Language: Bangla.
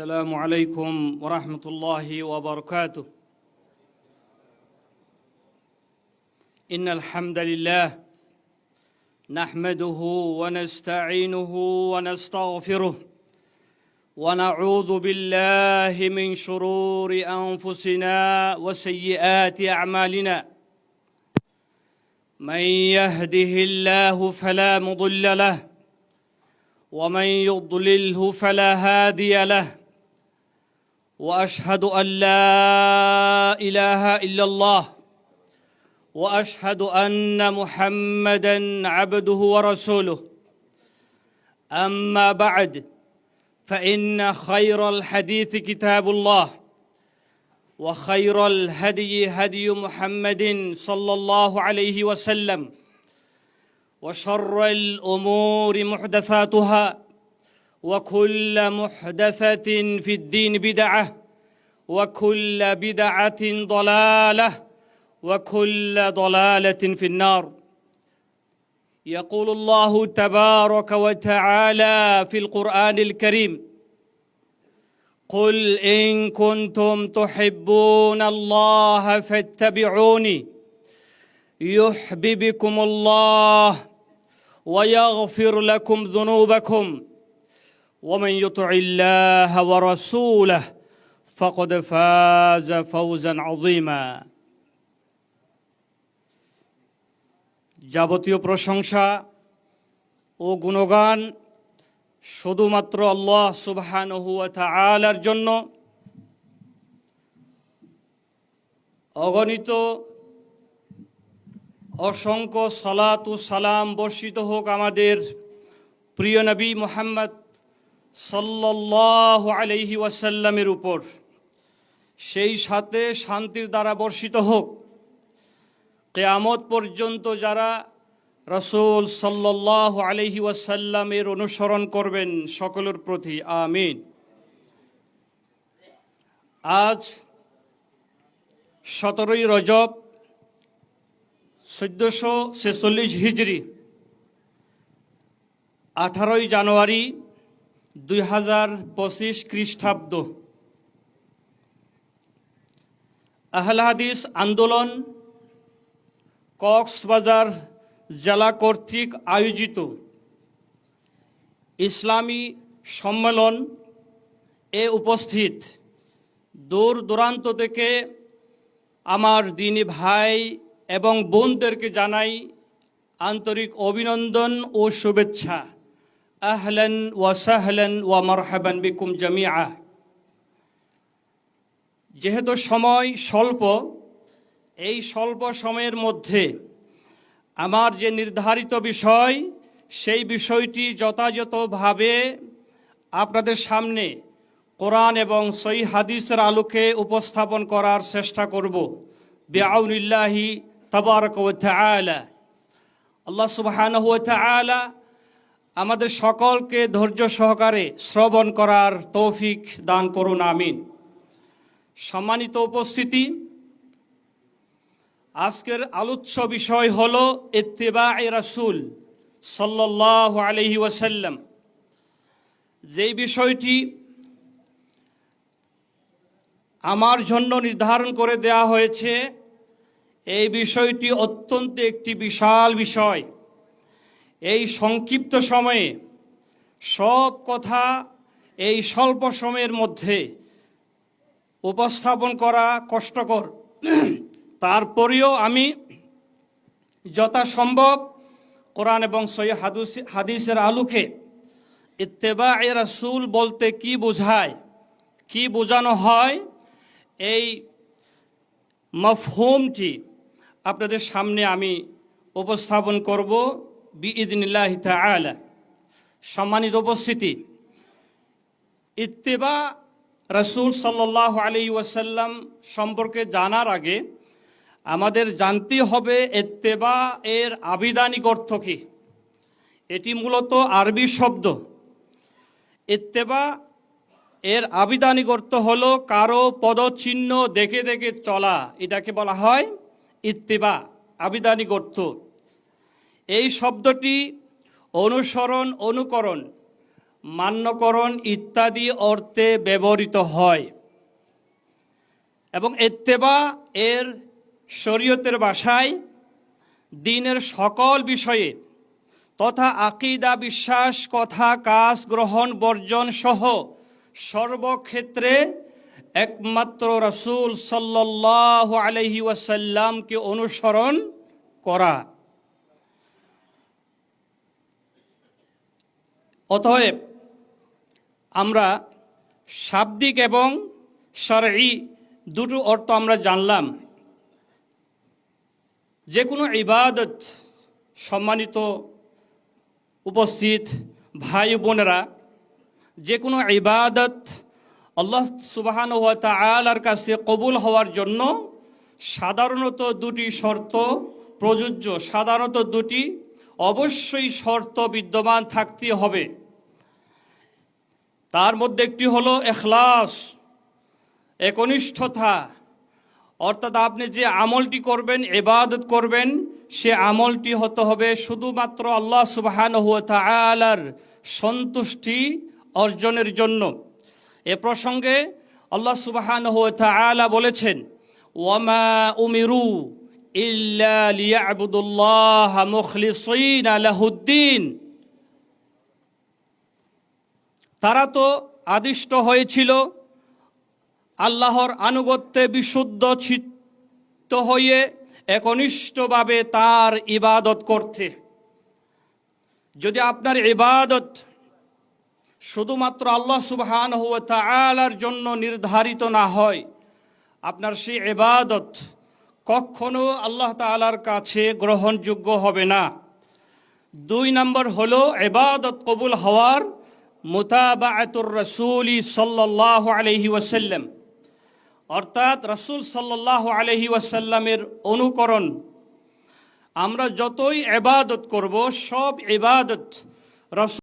السلام عليكم ورحمة الله وبركاته. إن الحمد لله نحمده ونستعينه ونستغفره ونعوذ بالله من شرور أنفسنا وسيئات أعمالنا. من يهده الله فلا مضل له ومن يضلله فلا هادي له. وأشهد أن لا إله إلا الله وأشهد أن محمدا عبده ورسوله. أما بعد فإن خير الحديث كتاب الله وخير الهدي هدي محمد صلى الله عليه وسلم وشر الأمور محدثاتها وكل محدثة في الدين بدعة وكل بدعة ضلالة وكل ضلالة في النار. يقول الله تبارك وتعالى في القرآن الكريم قل إن كنتم تحبون الله فاتبعوني يحببكم الله ويغفر لكم ذنوبكم ومن يطع الله ورسوله فقد فاز فوزا عظيما যাবতীয় প্রশংসা ও গুণগান শুধুমাত্র আল্লাহ সুবহানহু ওয়া তাআলার জন্য অগণিত অসংখ্য সালাত ও সালাম বর্ষিত হোক আমাদের প্রিয় নবী মোহাম্মদ সাল্লাল্লাহু আলাইহি ওয়াসাল্লামের উপর, সেই সাথে শান্তির দ্বারা বর্ষিত হোক। কেয়ামত পর্যন্ত যারা রসুল সাল্লাল্লাহু আলাইহি ওয়াসাল্লামের অনুসরণ করবেন, সকলের প্রতি আমিন। আজ সতেরোই রজব চোদ্দশো ছেচল্লিশ হিজড়ি আঠারোই জানুয়ারি দুই হাজার পঁচিশ খ্রিস্টাব্দ। আহল হাদিস আন্দোলন কক্সবাজার জেলা কর্তৃক আয়োজিত ইসলামী সম্মেলন এ উপস্থিত। দূর দূরান্ত থেকে আমার দিনী ভাই এবং বোনদেরকে জানাই আন্তরিক অভিনন্দন ও শুভেচ্ছা। সাহলেন ওয়া মারহাবান বিকুম জামিয়া যেহেতু সময় স্বল্প, এই স্বল্প সময়ের মধ্যে আমার যে নির্ধারিত বিষয়, সেই বিষয়টি যথাযথভাবে আপনাদের সামনে কোরআন এবং সই হাদিসের আলোকে উপস্থাপন করার চেষ্টা করব। বেআউনিল্লাহি তবারক আলা আল্লাহ সুবহানাহু ওয়া তাআলা আমাদের সকলকে ধৈর্য সহকারে শ্রবণ করার তৌফিক দান করুন, আমিন। সম্মানিত উপস্থিতি, আজকের আলোচ্য বিষয় হল ইত্তেবা রাসুল সাল্লাহ আলহি ওয়াসাল্লাম। যেই বিষয়টি আমার জন্য নির্ধারণ করে দেয়া হয়েছে, এই বিষয়টি অত্যন্ত একটি বিশাল বিষয়। এই সংক্ষিপ্ত সময়ে সব কথা এই স্বল্প সময়ের মধ্যে উপস্থাপন করা কষ্টকর। তারপরেও আমি যথাসম্ভব কোরআন এবং সৈ হাদুস হাদিসের আলোকে ইত্তেবা এ রাসুল বলতে কি বোঝায়, কি বোঝানো হয়, এই মফহুমটি আপনাদের সামনে আমি উপস্থাপন করব। বিঈদনিল্লাহ তাআলা, সম্মানিত উপস্থিতি। ইত্তেবা রসুল সাল্লাহ আলী ওয়াসাল্লাম সম্পর্কে জানার আগে আমাদের জানতে হবে এত্তেবা এর আবিধানিক অর্থ কী। এটি মূলত আরবি শব্দ। ইত্তেবা এর আবিধানিক অর্থ হলো কারও পদচিহ্ন দেখে দেখে চলা, এটাকে বলা হয় ইত্তেবা, আবিধানিক অর্থ। এই শব্দটি অনুসরণ, অনুকরণ, মান্যকরণ ইত্যাদি অর্থে ব্যবহৃত হয় এবং এত্তেবা এর শরীয়তের ভাষায় দিনের সকল বিষয়ে তথা আকিদা, বিশ্বাস, কথা, কাজ, গ্রহণ, বর্জন সহ সর্বক্ষেত্রে একমাত্র রসুল সাল্লাহ আলহি ওয়াসাল্লামকে অনুসরণ করা। অতএব আমরা শাব্দিক এবং সরই দুটো অর্থ আমরা জানলাম। যে কোনো ইবাদত সম্মানিত উপস্থিত ভাই বোনেরা যে কোনো ইবাদত আল্লাহ সুবাহান ওয়া তালার কাছে কবুল হওয়ার জন্য সাধারণত দুটি শর্ত প্রযোজ্য। সাধারণত দুটি, অবশ্যই শর্ত বিদ্যমান থাকতে হবে। তার মধ্যে একটি হলো এখলাস, একনিষ্ঠতা। অর্থাৎ আপনি যে আমলটি করবেন এবাদত করবেন, সে আমলটি হতে হবে শুধুমাত্র আল্লাহ সুবাহান তালার সন্তুষ্টি অর্জনের জন্য। এ প্রসঙ্গে আল্লাহ সুবাহান তালা বলেছেন, ওয়ামা উমিরু ইল্লা লিয়াবুদুল্লাহ মুখলিসিন আলাহুদ্দিন তারা তো আদিষ্ট হয়েছিল। আল্লাহর আনুগত্যে বিশুদ্ধ চিত্ত হয়ে একনিষ্ঠভাবে তার ইবাদত করতে। যদি আপনার ইবাদত শুধুমাত্র আল্লাহ সুবহান হুয়া তালার জন্য নির্ধারিত না হয়, আপনার সেই এবাদত কখনো আল্লাহ তালার কাছে গ্রহণযোগ্য হবে না। দুই নম্বর হলো এবাদত কবুল হওয়ার মুতাবাতুর রসুলি সাল্লাহ আলহি ওয়াসাল্লাম। অর্থাৎ রসুল সাল্লাহ আলহি ওয়াসাল্লামের অনুকরণ। আমরা যতই এবাদত করব, সব এবাদত রসুল